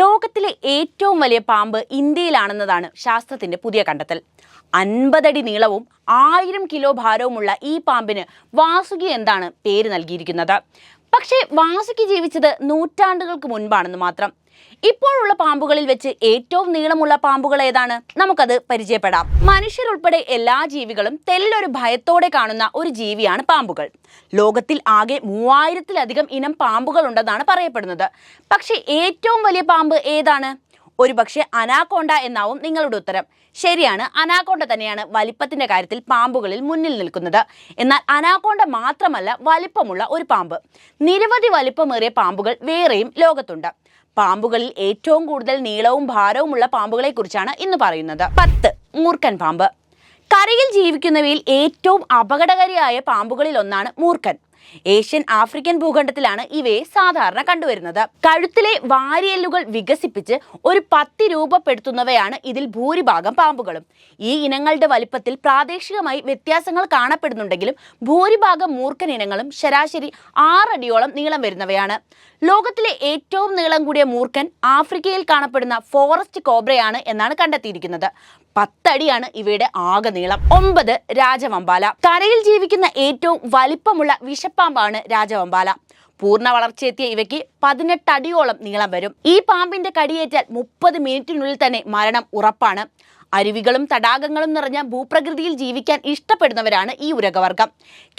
ലോകത്തിലെ ഏറ്റവും വലിയ പാമ്പ് ഇന്ത്യയിലാണെന്നതാണ് ശാസ്ത്രത്തിന്റെ പുതിയ കണ്ടെത്തൽ. അൻപതടി നീളവും ആയിരം കിലോ ഭാരവുമുള്ള ഈ പാമ്പിന് വാസുകി എന്താണ് പേര് നൽകിയിരിക്കുന്നത്. പക്ഷേ വാസുകി ജീവിച്ചത് നൂറ്റാണ്ടുകൾക്ക് മുൻപാണെന്ന് മാത്രം. ഇപ്പോഴുള്ള പാമ്പുകളിൽ വെച്ച് ഏറ്റവും നീളമുള്ള പാമ്പുകൾ ഏതാണ്? നമുക്കത് പരിചയപ്പെടാം. മനുഷ്യരുൾപ്പെടെ എല്ലാ ജീവികളും തെല്ലൊരു ഭയത്തോടെ കാണുന്ന ഒരു ജീവിയാണ് പാമ്പുകൾ. ലോകത്തിൽ ആകെ മൂവായിരത്തിലധികം ഇനം പാമ്പുകൾ ഉണ്ടെന്നാണ് പറയപ്പെടുന്നത്. പക്ഷേ ഏറ്റവും വലിയ പാമ്പ് ഏതാണ്? ഒരുപക്ഷെ അനാക്കോണ്ട എന്നാവും നിങ്ങളുടെ ഉത്തരം. ശരിയാണ് അനാക്കോണ്ട തന്നെയാണ് വലിപ്പത്തിന്റെ കാര്യത്തിൽ പാമ്പുകളിൽ മുന്നിൽ നിൽക്കുന്നത്. എന്നാൽ അനാക്കോണ്ട മാത്രമല്ല വലിപ്പമുള്ള ഒരു പാമ്പ്. നിരവധി വലിപ്പമേറിയ പാമ്പുകൾ വേറെയും ലോകത്തുണ്ട്. പാമ്പുകളിൽ ഏറ്റവും കൂടുതൽ നീളവും ഭാരവുമുള്ള പാമ്പുകളെ കുറിച്ചാണ് ഇന്ന് പറയുന്നത്. പത്ത് മൂർഖൻ പാമ്പ്. കരയിൽ ജീവിക്കുന്നവയിൽ ഏറ്റവും അപകടകാരിയായ പാമ്പുകളിൽ ഒന്നാണ് മൂർഖൻ. ഏഷ്യൻ ആഫ്രിക്കൻ ഭൂഖണ്ഡത്തിലാണ് ഇവയെ സാധാരണ കണ്ടുവരുന്നത്. കഴുത്തിലെ വാരിയല്ലുകൾ വികസിപ്പിച്ച് ഒരു പത്തി രൂപപ്പെടുത്തുന്നവയാണ് ഇതിൽ ഭൂരിഭാഗം പാമ്പുകളും. ഈ ഇനങ്ങളുടെ വലിപ്പത്തിൽ പ്രാദേശികമായി വ്യത്യാസങ്ങൾ കാണപ്പെടുന്നുണ്ടെങ്കിലും ഭൂരിഭാഗം മൂർഖൻ ഇനങ്ങളും ശരാശരി ആറടിയോളം നീളം വരുന്നവയാണ്. ലോകത്തിലെ ഏറ്റവും നീളം കൂടിയ മൂർഖൻ ആഫ്രിക്കയിൽ കാണപ്പെടുന്ന ഫോറസ്റ്റ് കോബ്രയാണ് എന്നാണ് കണ്ടെത്തിയിരിക്കുന്നത്. പത്തടിയാണ് ഇവയുടെ ആകെ നീളം. ഒമ്പത് രാജവമ്പാല. കരയിൽ ജീവിക്കുന്ന ഏറ്റവും വലിപ്പമുള്ള വിഷപ്പാമ്പാണ് രാജവമ്പാല. പൂർണ വളർച്ചയെത്തിയ ഇവയ്ക്ക് പതിനെട്ട് അടിയോളം നീളം വരും. ഈ പാമ്പിന്റെ കടിയേറ്റാൽ മുപ്പത് മിനിറ്റിനുള്ളിൽ തന്നെ മരണം ഉറപ്പാണ്. അരുവികളും തടാകങ്ങളും നിറഞ്ഞ ഭൂപ്രകൃതിയിൽ ജീവിക്കാൻ ഇഷ്ടപ്പെടുന്നവരാണ് ഈ ഉരകവർഗം.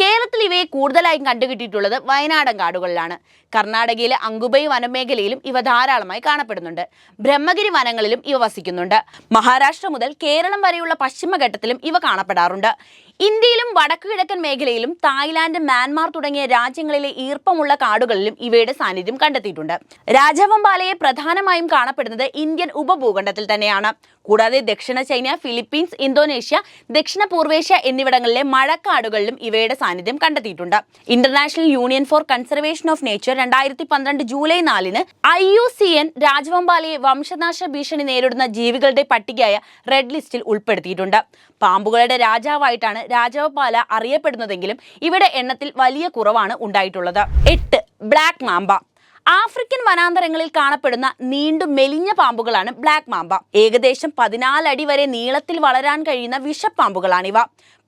കേരളത്തിൽ ഇവയെ കൂടുതലായും കണ്ടുകിട്ടിയിട്ടുള്ളത് വയനാടൻ കാടുകളിലാണ്. കർണാടകയിലെ അങ്കുബൈ വനമേഖലയിലും ഇവ ധാരാളമായി കാണപ്പെടുന്നുണ്ട്. ബ്രഹ്മഗിരി വനങ്ങളിലും ഇവ വസിക്കുന്നുണ്ട്. മഹാരാഷ്ട്ര മുതൽ കേരളം വരെയുള്ള പശ്ചിമഘട്ടത്തിലും ഇവ കാണപ്പെടാറുണ്ട്. ഇന്ത്യയിലും വടക്കു കിഴക്കൻ മേഖലയിലും തായ്ലാന്റ് മ്യാൻമാർ തുടങ്ങിയ രാജ്യങ്ങളിലെ ഈർപ്പമുള്ള കാടുകളിലും ഇവയുടെ സാന്നിധ്യം കണ്ടെത്തിയിട്ടുണ്ട്. രാജവമ്പാലയെ പ്രധാനമായും കാണപ്പെടുന്നത് ഇന്ത്യൻ ഉപഭൂഖണ്ഡത്തിൽ തന്നെയാണ്. കൂടാതെ ദക്ഷിണ ചൈന ഫിലിപ്പീൻസ് ഇന്തോനേഷ്യ ദക്ഷിണ പൂർവേഷ്യ എന്നിവിടങ്ങളിലെ മഴക്കാടുകളിലും ഇവയുടെ സാന്നിധ്യം കണ്ടെത്തിയിട്ടുണ്ട്. International union for conservation of nature രണ്ടായിരത്തി പന്ത്രണ്ട് ജൂലൈ നാലിന് ഐ യു സി എൻ രാജവമ്പാലയെ വംശനാശ ഭീഷണി നേരിടുന്ന ജീവികളുടെ പട്ടികയായ റെഡ് ലിസ്റ്റിൽ ഉൾപ്പെടുത്തിയിട്ടുണ്ട്. പാമ്പുകളുടെ രാജാവായിട്ടാണ് രാജവപാല അറിയപ്പെടുന്നതെങ്കിലും ഇവിടെ എണ്ണത്തിൽ വലിയ കുറവാണ് ഉണ്ടായിട്ടുള്ളത്. എട്ട് ബ്ലാക്ക് മാമ്പ ആഫ്രിക്കൻ വനാന്തരങ്ങളിൽ കാണപ്പെടുന്ന നീണ്ടു മെലിഞ്ഞ പാമ്പുകളാണ് ബ്ലാക്ക് മാമ്പ ഏകദേശം പതിനാലടി വരെ നീളത്തിൽ വളരാൻ കഴിയുന്ന വിഷപ്പാമ്പുകളാണിവ.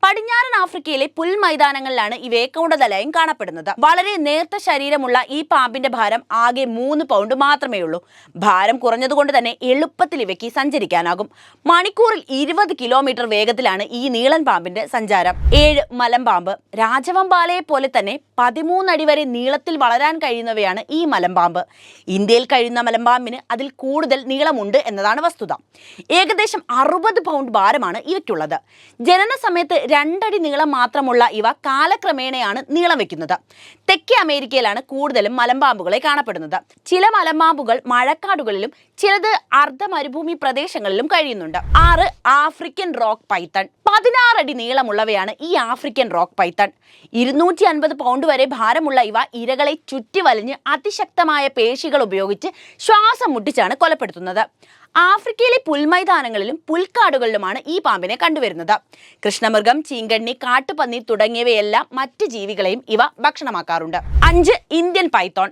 പടിഞ്ഞാറൻ ആഫ്രിക്കയിലെ പുൽമൈതാനങ്ങളിലാണ് ഇവയെ കൂടുതലായും കാണപ്പെടുന്നത്. വളരെ നേർത്ത ശരീരമുള്ള ഈ പാമ്പിന്റെ ഭാരം ആകെ മൂന്ന് പൗണ്ട് മാത്രമേ ഉള്ളൂ. ഭാരം കുറഞ്ഞതുകൊണ്ട് തന്നെ എളുപ്പത്തിൽ ഇവയ്ക്ക് സഞ്ചരിക്കാനാകും. മണിക്കൂറിൽ ഇരുപത് കിലോമീറ്റർ വേഗത്തിലാണ് ഈ നീളൻ പാമ്പിന്റെ സഞ്ചാരം. ഏഴ് മലമ്പാമ്പ് രാജവമ്പാലയെ പോലെ തന്നെ പതിമൂന്നടി വരെ നീളത്തിൽ വളരാൻ കഴിയുന്നവയാണ് ഈ മലമ്പാമ്പ് ഇന്ത്യയിൽ കഴിയുന്ന മലമ്പാമ്പിന് അതിൽ കൂടുതൽ നീളമുണ്ട് എന്നതാണ് വസ്തുത. ഏകദേശം അറുപത് പൗണ്ട് ഭാരമാണ് ഇവയ്ക്കുള്ളത്. ജനന സമയത്ത് രണ്ടടി നീളം മാത്രമുള്ള ഇവ കാലക്രമേണയാണ് നീളം വെക്കുന്നത്. തെക്കേ അമേരിക്കയിലാണ് കൂടുതലും മലമ്പാമ്പുകളെ കാണപ്പെടുന്നത്. ചില മലമ്പാമ്പുകൾ മഴക്കാടുകളിലും ചിലത് അർദ്ധ മരുഭൂമി പ്രദേശങ്ങളിലും കഴിയുന്നുണ്ട്. ആറ് ആഫ്രിക്കൻ റോക്ക് പൈത്തൺ പതിനാറടി നീളമുള്ളവയാണ് ഈ ആഫ്രിക്കൻ റോക്ക് പൈത്തൺ. ഇരുന്നൂറ്റി അൻപത് പൗണ്ട് വരെ ഭാരമുള്ള ഇവ ഇരകളെ ചുറ്റി വലിഞ്ഞ് അതിശക്തമായ പേശികൾ ഉപയോഗിച്ച് ശ്വാസം മുട്ടിച്ചാണ് കൊലപ്പെടുത്തുന്നത്. ആഫ്രിക്കയിലെ പുൽമൈതാനങ്ങളിലും പുൽക്കാടുകളിലുമാണ് ഈ പാമ്പിനെ കണ്ടുവരുന്നത്. കൃഷ്ണമൃഗം ചീങ്കണ്ണി കാട്ടുപന്നി തുടങ്ങിയവയെല്ലാം മറ്റ് ജീവികളെയും ഇവ ഭക്ഷണമാക്കാറുണ്ട്. അഞ്ച് ഇന്ത്യൻ പൈത്തോൺ.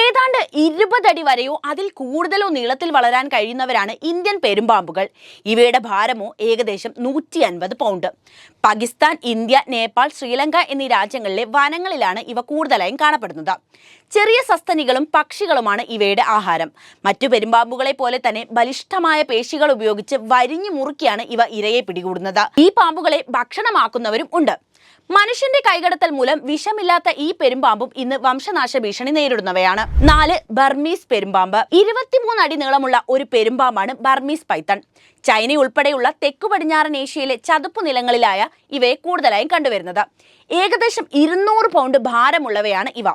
ഏതാണ്ട് ഇരുപതടി വരെയോ അതിൽ കൂടുതലോ നീളത്തിൽ വളരാൻ കഴിയുന്നവരാണ് ഇന്ത്യൻ പെരുമ്പാമ്പുകൾ. ഇവയുടെ ഭാരമോ ഏകദേശം നൂറ്റി അൻപത് പൗണ്ട്. പാകിസ്ഥാൻ ഇന്ത്യ നേപ്പാൾ ശ്രീലങ്ക എന്നീ രാജ്യങ്ങളിലെ വനങ്ങളിലാണ് ഇവ കൂടുതലായും കാണപ്പെടുന്നത്. ചെറിയ സസ്തനികളും പക്ഷികളുമാണ് ഇവയുടെ ആഹാരം. മറ്റു പെരുമ്പാമ്പുകളെ പോലെ തന്നെ ബലിഷ്ഠമായ പേശികൾ ഉപയോഗിച്ച് വരിഞ്ഞു മുറുക്കിയാണ് ഇവ ഇരയെ പിടികൂടുന്നത്. ഈ പാമ്പുകളെ ഭക്ഷണമാക്കുന്നവരും ഉണ്ട്. മനുഷ്യന്റെ കൈകടത്തൽ മൂലം വിഷമില്ലാത്ത ഈ പെരുമ്പാമ്പും ഇന്ന് വംശനാശ ഭീഷണി നേരിടുന്നവയാണ്. നാല് ബർമീസ് പെരുമ്പാമ്പ്. ഇരുപത്തിമൂന്ന് അടി നീളമുള്ള ഒരു പെരുമ്പാമ്പാണ് ബർമീസ് പൈത്തൺ. ചൈന ഉൾപ്പെടെയുള്ള തെക്കു പടിഞ്ഞാറൻ ഏഷ്യയിലെ ചതുപ്പ് നിലങ്ങളിലായ ഇവയെ കൂടുതലായും കണ്ടുവരുന്നത്. ഏകദേശം ഇരുന്നൂറ് പൗണ്ട് ഭാരമുള്ളവയാണ് ഇവ.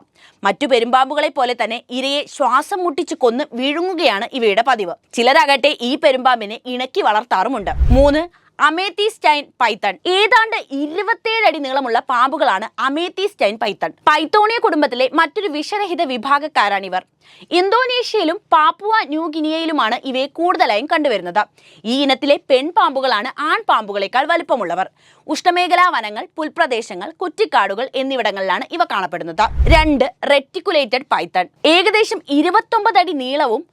മറ്റു പെരുമ്പാമ്പുകളെ പോലെ തന്നെ ഇരയെ ശ്വാസം മുട്ടിച്ച് കൊന്ന് വിഴുങ്ങുകയാണ് ഇവയുടെ പതിവ്. ചിലരാകട്ടെ ഈ പെരുമ്പാമ്പിനെ ഇണക്കി വളർത്താറുമുണ്ട്. മൂന്ന് അമേത്തിസ്റ്റൈൻ പൈത്തൺ. ഏതാണ്ട് ഇരുപത്തിയേഴ് അടി നീളമുള്ള പാമ്പുകളാണ് അമേത്തിസ്റ്റൈൻ പൈത്തൺ. പൈത്തോണിയ കുടുംബത്തിലെ മറ്റൊരു വിഷരഹിത വിഭാഗക്കാരാണിവർ. ഇന്തോനേഷ്യയിലും പാപ്പുവ ന്യൂഗിനിയയിലുമാണ് ഇവയെ കൂടുതലായും കണ്ടുവരുന്നത്. ഈ ഇനത്തിലെ പെൺപാമ്പുകളാണ് ആൺപാമ്പുകളെക്കാൾ വലുപ്പമുള്ളവർ. ഉഷ്ണമേഖലാ വനങ്ങൾ പുൽപ്രദേശങ്ങൾ കുറ്റിക്കാടുകൾ എന്നിവിടങ്ങളിലാണ് ഇവ കാണപ്പെടുന്നത്. രണ്ട് റെറ്റിക്കുലേറ്റഡ് പൈത്തൺ. ഏകദേശം ഇരുപത്തൊമ്പത് അടി നീളവും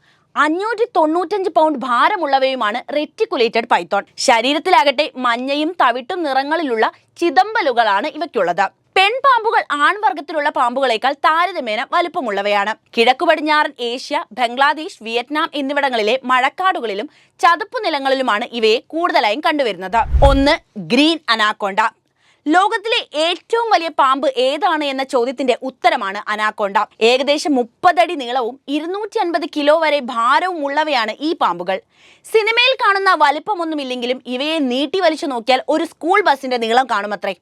അഞ്ഞൂറ്റി തൊണ്ണൂറ്റഞ്ച് പൗണ്ട് ഭാരമുള്ളവയുമാണ് റെറ്റിക്കുലേറ്റഡ് പൈത്തോൺ ശരീരത്തിലാകട്ടെ മഞ്ഞയും തവിട്ടും നിറങ്ങളിലുള്ള ചിതമ്പലുകളാണ് ഇവയ്ക്കുള്ളത്. പെൺപാമ്പുകൾ ആൺവർഗത്തിലുള്ള പാമ്പുകളേക്കാൾ താരതമ്യേന വലുപ്പമുള്ളവയാണ്. കിഴക്കു പടിഞ്ഞാറൻ ഏഷ്യ ബംഗ്ലാദേശ് വിയറ്റ്നാം എന്നിവിടങ്ങളിലെ മഴക്കാടുകളിലും ചതുപ്പു നിലങ്ങളിലുമാണ് ഇവയെ കൂടുതലായും കണ്ടുവരുന്നത്. ഒന്ന് ഗ്രീൻ അനാക്കോണ്ട. ലോകത്തിലെ ഏറ്റവും വലിയ പാമ്പ് ഏതാണ് എന്ന ചോദ്യത്തിന്റെ ഉത്തരമാണ് അനാക്കോണ്ട. ഏകദേശം മുപ്പതടി നീളവും ഇരുന്നൂറ്റി അൻപത് കിലോ വരെ ഭാരവും ഉള്ളവയാണ് ഈ പാമ്പുകൾ. സിനിമയിൽ കാണുന്ന വലിപ്പമൊന്നുമില്ലെങ്കിലും ഇവയെ നീട്ടി വലിച്ചു നോക്കിയാൽ ഒരു സ്കൂൾ ബസിന്റെ നീളം കാണുമത്രേ.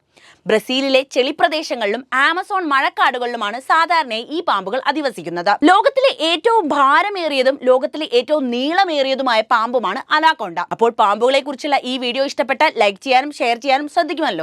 ബ്രസീലിലെ ചെളിപ്രദേശങ്ങളിലും ആമസോൺ മഴക്കാടുകളിലുമാണ് സാധാരണയായി ഈ പാമ്പുകൾ അധിവസിക്കുന്നത്. ലോകത്തിലെ ഏറ്റവും ഭാരമേറിയതും ലോകത്തിലെ ഏറ്റവും നീളമേറിയതുമായ പാമ്പുമാണ് അനാക്കോണ്ട. അപ്പോൾ പാമ്പുകളെ കുറിച്ചുള്ള ഈ വീഡിയോ ഇഷ്ടപ്പെട്ടാൽ ലൈക്ക് ചെയ്യാനും ഷെയർ ചെയ്യാനും ശ്രദ്ധിക്കുമല്ലോ.